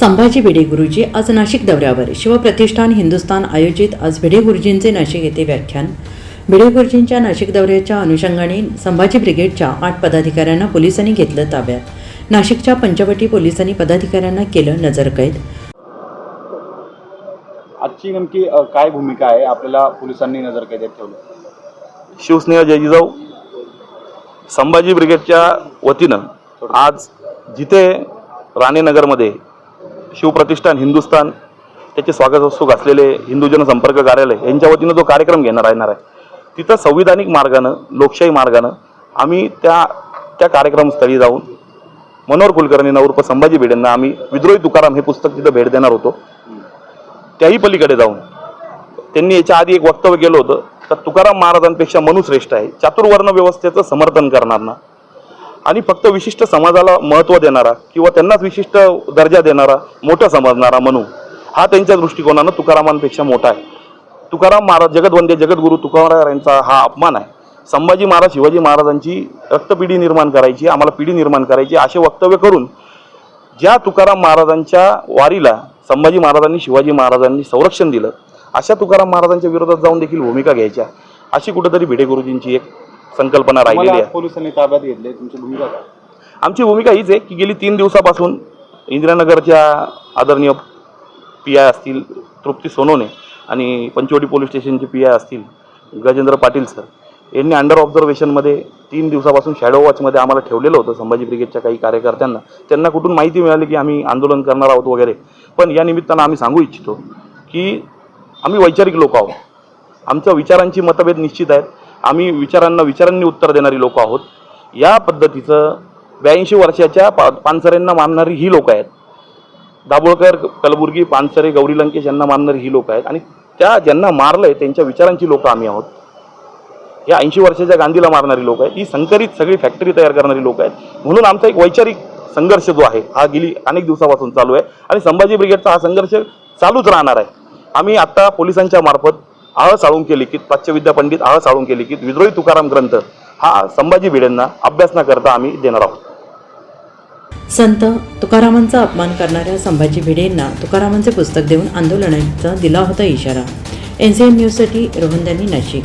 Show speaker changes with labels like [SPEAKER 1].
[SPEAKER 1] संभाजी भिडे गुरुजी आज नाशिक दौऱ्यावर. शिवप्रतिष्ठान हिंदुस्थान आयोजित आज भिडे गुरुजींचे नाशिक येथे व्याख्यान. भिडे गुरुजींच्या नाशिक दौऱ्याच्या अनुषंगाने संभाजी ब्रिगेडच्या आठ पदाधिकाऱ्यांना पोलिसांनी घेतलं ताब्यात. नाशिकच्या पंचवटी पोलिसांनी पदाधिकाऱ्यांना केलं नजरकैद.
[SPEAKER 2] आजची नेमकी काय भूमिका आहे? आपल्याला पोलिसांनी नजर कैदेत ठेवलं.
[SPEAKER 3] शिवस्नेह जय जिजाऊ संभाजी ब्रिगेडच्या वतीनं आज जिथे राणेनगरमध्ये शिवप्रतिष्ठान हिंदुस्थान त्याचे स्वागत उत्सुक असलेले हिंदू जनसंपर्क कार्यालय यांच्या वतीनं जो कार्यक्रम घेणार येणार आहे. तिथं संविधानिक मार्गानं लोकशाही मार्गानं आम्ही त्या त्या कार्यक्रमस्थळी जाऊन मनोहर कुलकर्णींना उर्फ संभाजी भिडेंना आम्ही विद्रोही तुकाराम हे पुस्तक तिथं भेट देणार होतो. त्याही पलीकडे जाऊन त्यांनी याच्या आधी एक वक्तव्य केलं होतं तर तुकाराम महाराजांपेक्षा मनुश्रेष्ठ आहे. चातुर्वर्ण व्यवस्थेचं समर्थन करणार ना. आणि फक्त विशिष्ट समाजाला महत्त्व देणारा किंवा त्यांनाच विशिष्ट दर्जा देणारा मोठा समजणारा मनू हा त्यांच्या दृष्टिकोनानं तुकारामांपेक्षा मोठा आहे. तुकाराम महाराज जगदवंदे जगद्गुरू तुकाराम यांचा हा अपमान आहे. संभाजी महाराज शिवाजी महाराजांची रक्तपिढी निर्माण करायची आम्हाला पिढी निर्माण करायची असे वक्तव्य करून ज्या तुकाराम महाराजांच्या वारीला संभाजी महाराजांनी शिवाजी महाराजांनी संरक्षण दिलं अशा तुकाराम महाराजांच्या विरोधात जाऊन देखील भूमिका घ्यायच्या. अशी कुठेतरी भिडे गुरुजींची एक संकल्पना राहिलेली आहे.
[SPEAKER 2] पोलिसांनी ताब्यात घेतले तुमची भूमिका काय?
[SPEAKER 3] आमची भूमिका हीच आहे की गेली तीन दिवसापासून इंदिरानगरच्या आदरणीय पी आय असतील तृप्ती सोनवणे आणि पंचवटी पोलीस स्टेशनचे पी आय असतील गजेंद्र पाटील सर यांनी अंडर ऑब्झर्वेशनमध्ये तीन दिवसापासून शॅडो वॉचमध्ये आम्हाला ठेवलेलं होतं संभाजी ब्रिगेडच्या काही कार्यकर्त्यांना. त्यांना कुठून माहिती मिळाली की आम्ही आंदोलन करणार आहोत वगैरे? पण या निमित्तानं आम्ही सांगू इच्छितो की आम्ही वैचारिक लोक आहोत. आमच्या विचारांची मतभेद निश्चित आहेत. आम्ही विचारांना विचारांनी उत्तर देणारी लोक आहोत. या पद्धतीचं ब्याऐंशी वर्षाच्या पा पानसरेंना मानणारी ही लोक आहेत. दाभोळकर कलबुर्गी पानसरे गौरी लंकेश यांना मानणारी ही लोक आहेत. आणि त्या ज्यांना मारलंय त्यांच्या विचारांची लोक आम्ही आहोत. या ऐंशी वर्षाच्या गांधीला मारणारी लोक आहेत. ही संकरित सगळी फॅक्टरी तयार करणारी लोक आहेत. म्हणून आमचा एक वैचारिक संघर्ष जो आहे हा गेली अनेक दिवसापासून चालू आहे. आणि संभाजी ब्रिगेडचा हा संघर्ष चालूच राहणार आहे. आम्ही आत्ता पोलिसांच्या मार्फत आळ साळुंके लिखित प्राच्यविद्या पंडित आळ साळुंके लिखित विद्रोही तुकाराम ग्रंथ हा संभाजी भिडेंना अभ्यास न करता आम्ही देणार आहोत.
[SPEAKER 1] संत तुकारामांचा अपमान करणाऱ्या संभाजी भिडेंना तुकारामांचे पुस्तक देऊन आंदोलनाचा दिला होता इशारा. एन सी एन न्यूजसाठी रोहन नाशिक.